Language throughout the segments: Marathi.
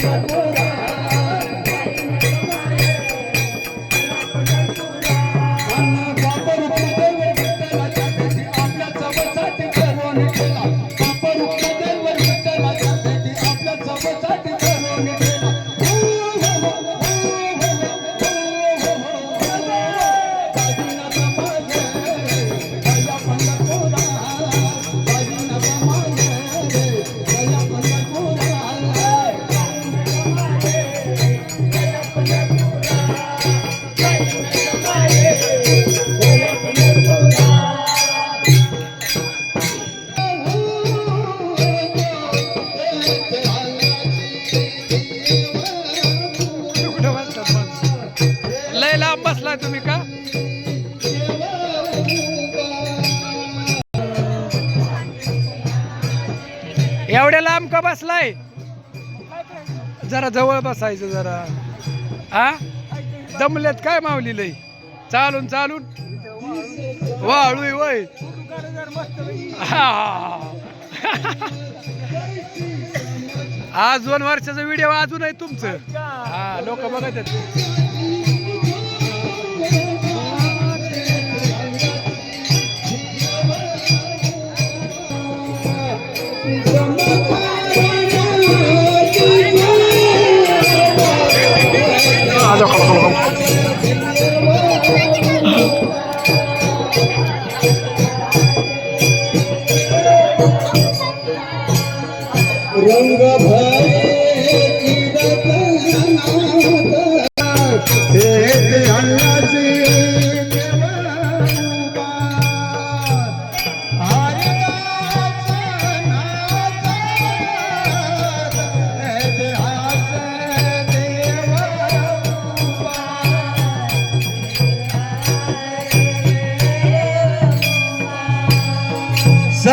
don't एवढ्या लांब का बसलाय? जरा जवळ बसायचं जरा. आ? दमल्यात काय मावली लय चालून चालून. वाळू वय. आज दोन वर्षाचा व्हिडिओ अजून आहे तुमचं. हा लोक बघत आहेत. रंग भरे हे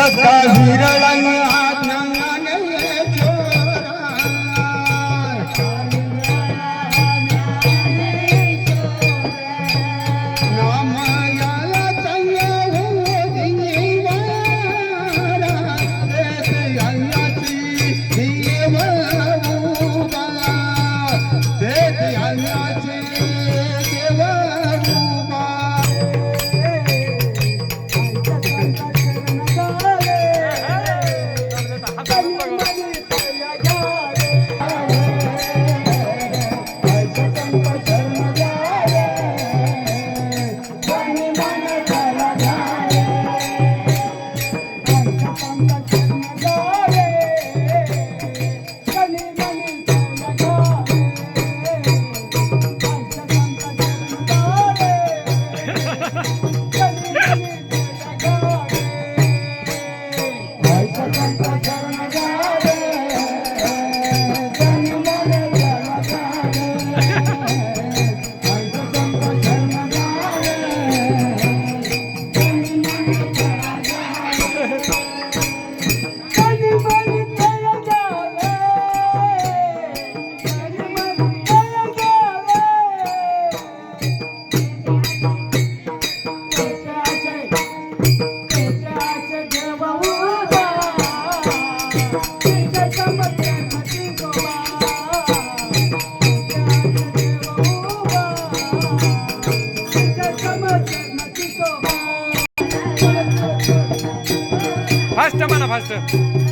सका हिरळंग फ़र्स्ट बना फ़र्स्ट